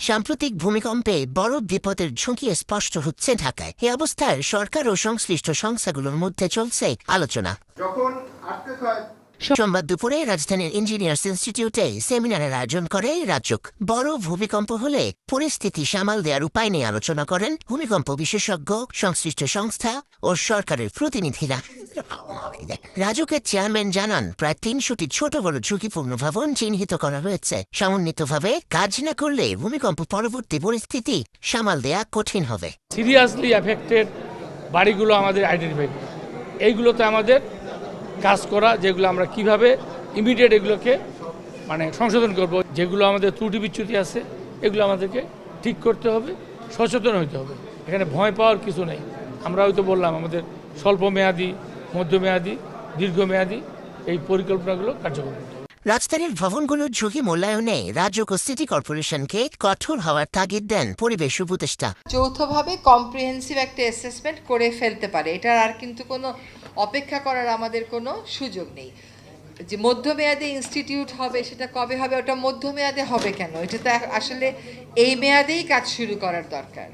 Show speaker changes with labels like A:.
A: সাম্প্রতিক ভূমিকম্পে বড় বিপদের ঝুঁকি স্পষ্ট হচ্ছে ঢাকায়। এ অবস্থায় সরকার ও সংশ্লিষ্ট সংস্থাগুলোর মধ্যে চলছে আলোচনা।
B: যখন হয়
A: সোমবার দুপুরে রাজধানীর ইঞ্জিনিয়ার্স ইনস্টিটিউটে সেমিনারের আয়োজন করে রাজ্যক। বড় ভূমিকম্প হলে পরিস্থিতি সামাল দেওয়ার উপায় নিয়ে আলোচনা করেন ভূমিকম্প বিশেষজ্ঞ সংশ্লিষ্ট সংস্থা ও সরকারের প্রতিনিধিরা। রাজুকের চেয়ারম্যান জানান, প্রায় তিনশোটি ছোট বড় ঝুঁকিপূর্ণ ভবন চিহ্নিত করা হয়েছে। সমন্বিতভাবে কাজ না করলে ভূমিকম্প পরবর্তী পরিস্থিতি সামাল দেয়া কঠিন হবে।
C: সিরিয়াসলি অ্যাফেক্টেড বাড়িগুলো আমাদের আইডেন্টিফাই এইগুলোতে আমাদের কাজ করা, যেগুলো আমরা কীভাবে ইমিডিয়েট এগুলোকে মানে সংশোধন করব, যেগুলো আমাদের ত্রুটি বিচ্যুতি আছে, এগুলো আমাদেরকে ঠিক করতে হবে, সচেতন হতে হবে। এখানে ভয় পাওয়ার কিছু নেই। আমরা হয়তো বললাম, আমাদের স্বল্প মেয়াদি মধ্যমেয়াদি দীর্ঘমেয়াদী এই পরিকল্পনাগুলো কার্যকর করতে হবে।
A: রাজধানীর ভবনগুলোর ঝুঁকি মূল্যায়নে রাজ্য ও সিটি কর্পোরেশনকে কঠোর হওয়ার তাগিদ দেন পরিবেশ উপদেষ্টা।
D: যৌথভাবে কম্প্রিহেন্সিভ একটা অ্যাসেসমেন্ট করে ফেলতে পারে। এটার আর কিন্তু কোনো অপেক্ষা করার আমাদের কোনো সুযোগ নেই। যে মধ্যমেয়াদে ইনস্টিটিউট হবে সেটা কবে হবে ওটা মধ্যমেয়াদে হবে কেন? এটা তো আসলে এই মেয়াদেই কাজ শুরু করার দরকার।